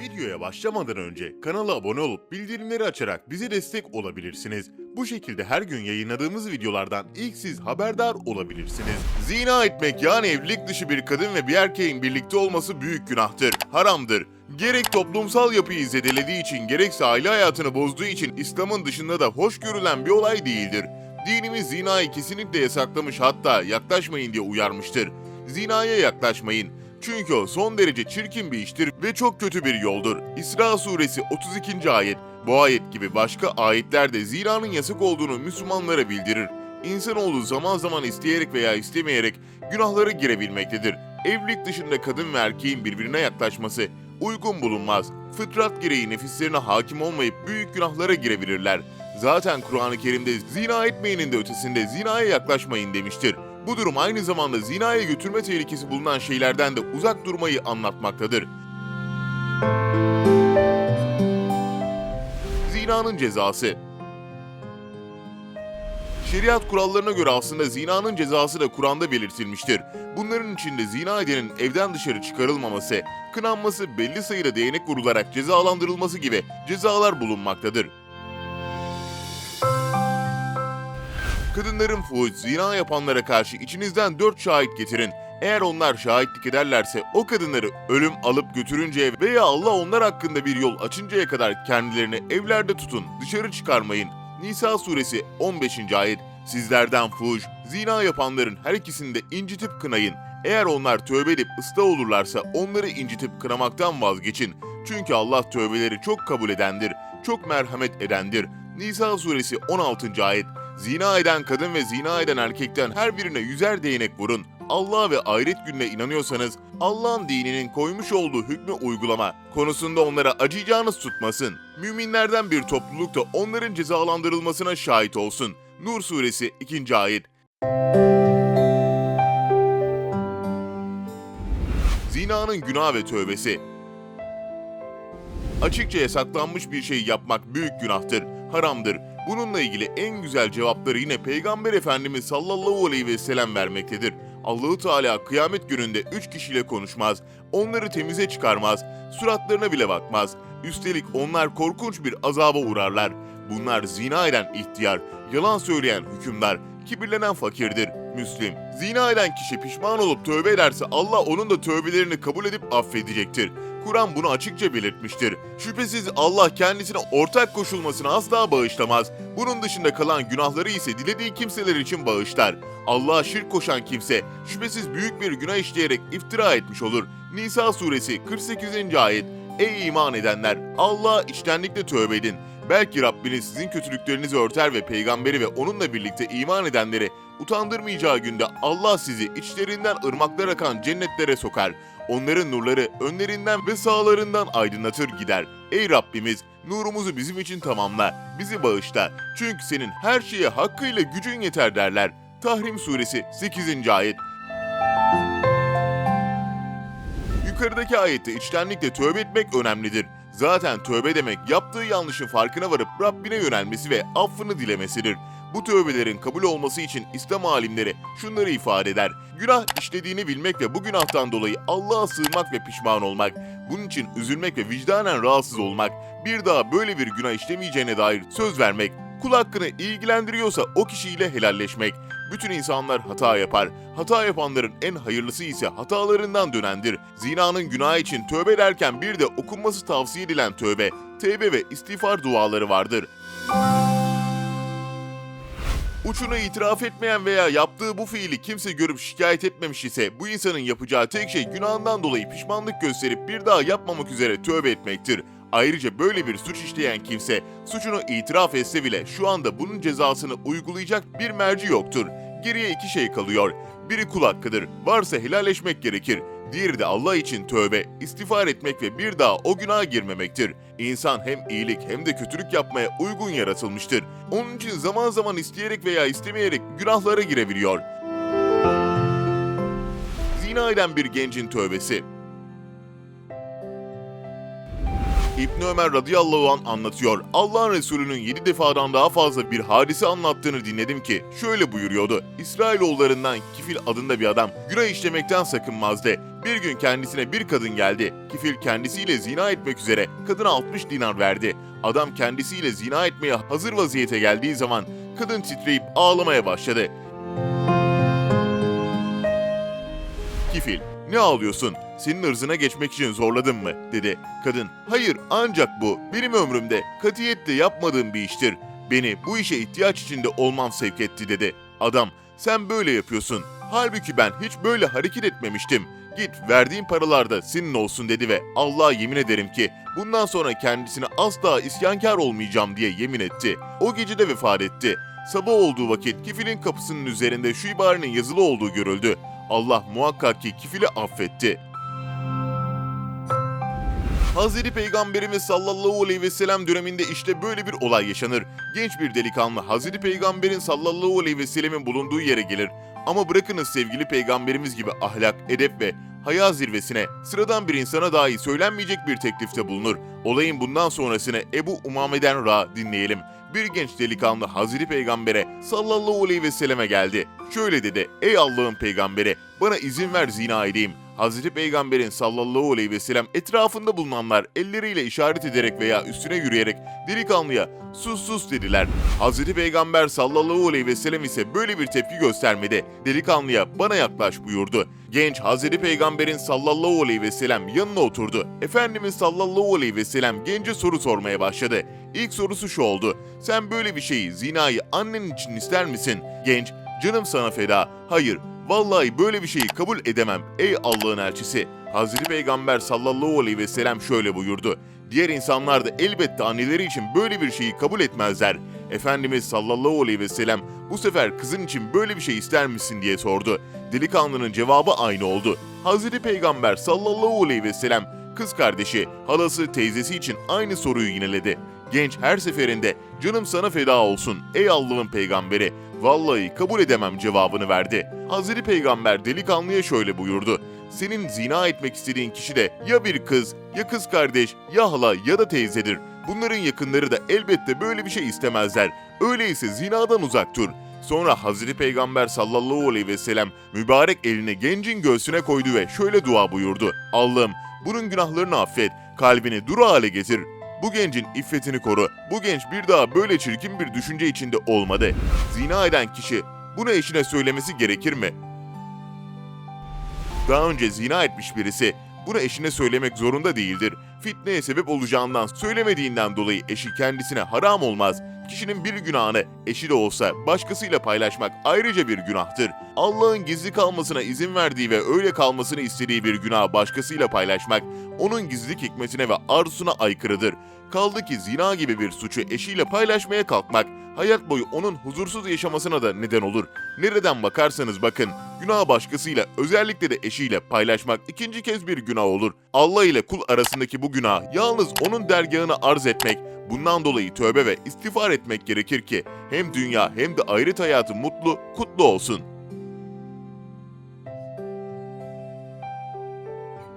Videoya başlamadan önce kanala abone olup bildirimleri açarak bize destek olabilirsiniz. Bu şekilde her gün yayınladığımız videolardan ilk siz haberdar olabilirsiniz. Zina etmek yani evlilik dışı bir kadın ve bir erkeğin birlikte olması büyük günahtır, haramdır. Gerek toplumsal yapıyı zedelediği için gerekse aile hayatını bozduğu için İslam'ın dışında da hoş görülen bir olay değildir. Dinimiz zinayı kesinlikle yasaklamış hatta yaklaşmayın diye uyarmıştır. Zinaya yaklaşmayın. Çünkü o son derece çirkin bir iştir ve çok kötü bir yoldur. İsra suresi 32. ayet. Bu ayet gibi başka ayetlerde zinanın yasak olduğunu Müslümanlara bildirir. İnsanoğlu zaman zaman isteyerek veya istemeyerek günahlara girebilmektedir. Evlilik dışında kadın ve erkeğin birbirine yaklaşması uygun bulunmaz. Fıtrat gereği nefislerine hakim olmayıp büyük günahlara girebilirler. Zaten Kur'an-ı Kerim'de zina etmeyenin de ötesinde zinaya yaklaşmayın demiştir. Bu durum aynı zamanda zinaya götürme tehlikesi bulunan şeylerden de uzak durmayı anlatmaktadır. Zinanın cezası Şeriat kurallarına göre aslında zinanın cezası da Kur'an'da belirtilmiştir. Bunların içinde zina edenin evden dışarı çıkarılmaması, kınanması, belli sayıda değnek vurularak cezalandırılması gibi cezalar bulunmaktadır. Kadınların fuhuş, zina yapanlara karşı içinizden dört şahit getirin. Eğer onlar şahitlik ederlerse o kadınları ölüm alıp götürünceye veya Allah onlar hakkında bir yol açıncaya kadar kendilerini evlerde tutun, dışarı çıkarmayın. Nisa suresi 15. ayet Sizlerden fuhuş, zina yapanların her ikisini de incitip kınayın. Eğer onlar tövbe edip ıslah olurlarsa onları incitip kınamaktan vazgeçin. Çünkü Allah tövbeleri çok kabul edendir, çok merhamet edendir. Nisa suresi 16. ayet Zina eden kadın ve zina eden erkekten her birine yüzer değnek vurun. Allah ve ahiret gününe inanıyorsanız Allah'ın dininin koymuş olduğu hükmü uygulama konusunda onlara acıyacağınız tutmasın. Müminlerden bir topluluk da onların cezalandırılmasına şahit olsun. Nur suresi 2. ayet. Zinanın günah ve tövbesi Açıkça yasaklanmış bir şey yapmak büyük günahtır, haramdır. Bununla ilgili en güzel cevapları yine Peygamber Efendimiz sallallahu aleyhi ve sellem vermektedir. Allahu Teala kıyamet gününde üç kişiyle konuşmaz, onları temize çıkarmaz, suratlarına bile bakmaz. Üstelik onlar korkunç bir azaba uğrarlar. Bunlar zina eden ihtiyar, yalan söyleyen hükümdar, kibirlenen fakirdir. Müslim, zina eden kişi pişman olup tövbe ederse Allah onun da tövbelerini kabul edip affedecektir. Kur'an bunu açıkça belirtmiştir. Şüphesiz Allah kendisine ortak koşulmasını asla bağışlamaz. Bunun dışında kalan günahları ise dilediği kimseler için bağışlar. Allah'a şirk koşan kimse şüphesiz büyük bir günah işleyerek iftira etmiş olur. Nisa suresi 48. ayet Ey iman edenler! Allah'a içtenlikle tövbe edin. Belki Rabbiniz sizin kötülüklerinizi örter ve peygamberi ve onunla birlikte iman edenleri utandırmayacağı günde Allah sizi içlerinden ırmaklar akan cennetlere sokar. Onların nurları önlerinden ve sağlarından aydınlatır gider. Ey Rabbimiz nurumuzu bizim için tamamla, bizi bağışla. Çünkü senin her şeye hakkıyla gücün yeter derler. Tahrim suresi 8. ayet Yukarıdaki ayette içtenlikle tövbe etmek önemlidir. Zaten tövbe demek yaptığı yanlışın farkına varıp Rabbine yönelmesi ve affını dilemesidir. Bu tövbelerin kabul olması için İslam alimleri şunları ifade eder. Günah işlediğini bilmek ve bu günahtan dolayı Allah'a sığınmak ve pişman olmak. Bunun için üzülmek ve vicdanen rahatsız olmak. Bir daha böyle bir günah işlemeyeceğine dair söz vermek. Kul hakkını ilgilendiriyorsa o kişiyle helalleşmek. Bütün insanlar hata yapar. Hata yapanların en hayırlısı ise hatalarından dönendir. Zinanın günah için tövbe ederken bir de okunması tavsiye edilen tövbe, tevbe ve istiğfar duaları vardır. Uçunu itiraf etmeyen veya yaptığı bu fiili kimse görüp şikayet etmemiş ise bu insanın yapacağı tek şey günahından dolayı pişmanlık gösterip bir daha yapmamak üzere tövbe etmektir. Ayrıca böyle bir suç işleyen kimse suçunu itiraf etse bile şu anda bunun cezasını uygulayacak bir merci yoktur. Geriye iki şey kalıyor. Biri kul hakkıdır. Varsa helalleşmek gerekir. Diğeri de Allah için tövbe, istiğfar etmek ve bir daha o günaha girmemektir. İnsan hem iyilik hem de kötülük yapmaya uygun yaratılmıştır. Onun için zaman zaman isteyerek veya istemeyerek günahlara girebiliyor. Zina eden bir gencin tövbesi İbni Ömer radıyallahu an anlatıyor. Allah'ın Resulü'nün 7 defadan daha fazla bir hadise anlattığını dinledim ki şöyle buyuruyordu. İsrailoğullarından Kifil adında bir adam günah işlemekten sakınmazdı. Bir gün kendisine bir kadın geldi. Kifil kendisiyle zina etmek üzere kadına 60 dinar verdi. Adam kendisiyle zina etmeye hazır vaziyete geldiği zaman kadın titreyip ağlamaya başladı. Kifil, ne ağlıyorsun? Senin ırzına geçmek için zorladım mı? dedi. Kadın, hayır ancak bu benim ömrümde katiyetle yapmadığım bir iştir. Beni bu işe ihtiyaç içinde olmam sevk etti dedi. Adam, sen böyle yapıyorsun. Halbuki ben hiç böyle hareket etmemiştim. Git verdiğin paralar da senin olsun dedi ve Allah'a yemin ederim ki bundan sonra kendisine asla isyankar olmayacağım diye yemin etti. O gece de vefat etti. Sabah olduğu vakit kifilin kapısının üzerinde şu ibarenin yazılı olduğu görüldü. Allah muhakkak ki kifili affetti. Hazreti Peygamberimiz sallallahu aleyhi ve sellem döneminde işte böyle bir olay yaşanır. Genç bir delikanlı Hazreti Peygamberin sallallahu aleyhi ve sellemin bulunduğu yere gelir. Ama bırakınız sevgili peygamberimiz gibi ahlak, edep ve haya zirvesine sıradan bir insana dahi söylenmeyecek bir teklifte bulunur. Olayın bundan sonrasını Ebu Umame'den Ra dinleyelim. Bir genç delikanlı Hazreti Peygamber'e sallallahu aleyhi ve selleme geldi. Şöyle dedi, ey Allah'ın peygamberi bana izin ver zina edeyim. Hazreti Peygamber'in sallallahu aleyhi ve sellem etrafında bulunanlar elleriyle işaret ederek veya üstüne yürüyerek delikanlıya sus sus dediler. Hazreti Peygamber sallallahu aleyhi ve sellem ise böyle bir tepki göstermedi. Delikanlıya bana yaklaş buyurdu. Genç Hazreti Peygamber'in sallallahu aleyhi ve sellem yanına oturdu. Efendimiz sallallahu aleyhi ve sellem gence soru sormaya başladı. İlk sorusu şu oldu. Sen böyle bir şeyi, zinayı annen için ister misin? Genç, canım sana feda. Hayır, Vallahi böyle bir şeyi kabul edemem ey Allah'ın elçisi. Hazreti Peygamber sallallahu aleyhi ve sellem şöyle buyurdu. Diğer insanlar da elbette anneleri için böyle bir şeyi kabul etmezler. Efendimiz sallallahu aleyhi ve sellem bu sefer kızın için böyle bir şey ister misin diye sordu. Delikanlının cevabı aynı oldu. Hazreti Peygamber sallallahu aleyhi ve sellem kız kardeşi, halası, teyzesi için aynı soruyu yineledi. Genç her seferinde canım sana feda olsun ey Allah'ın peygamberi. Vallahi kabul edemem cevabını verdi. Hazreti Peygamber delikanlıya şöyle buyurdu. Senin zina etmek istediğin kişi de ya bir kız, ya kız kardeş, ya hala ya da teyzedir. Bunların yakınları da elbette böyle bir şey istemezler. Öyleyse zinadan uzak dur. Sonra Hazreti Peygamber sallallahu aleyhi ve sellem mübarek elini gencin göğsüne koydu ve şöyle dua buyurdu. Allah'ım bunun günahlarını affet, kalbini duru hale getir. Bu gencin iffetini koru. Bu genç bir daha böyle çirkin bir düşünce içinde olmadı. Zina eden kişi bunu eşine söylemesi gerekir mi? Daha önce zina etmiş birisi bunu eşine söylemek zorunda değildir. Fitneye sebep olacağından söylemediğinden dolayı eşi kendisine haram olmaz. Kişinin bir günahını eşi de olsa başkasıyla paylaşmak ayrıca bir günahtır. Allah'ın gizli kalmasına izin verdiği ve öyle kalmasını istediği bir günah başkasıyla paylaşmak onun gizlilik hikmetine ve arzusuna aykırıdır. Kaldı ki zina gibi bir suçu eşiyle paylaşmaya kalkmak hayat boyu onun huzursuz yaşamasına da neden olur. Nereden bakarsanız bakın, günah başkasıyla özellikle de eşiyle paylaşmak ikinci kez bir günah olur. Allah ile kul arasındaki bu günah yalnız onun dergahına arz etmek, bundan dolayı tövbe ve istiğfar etmek gerekir ki hem dünya hem de ahiret hayatı mutlu, kutlu olsun.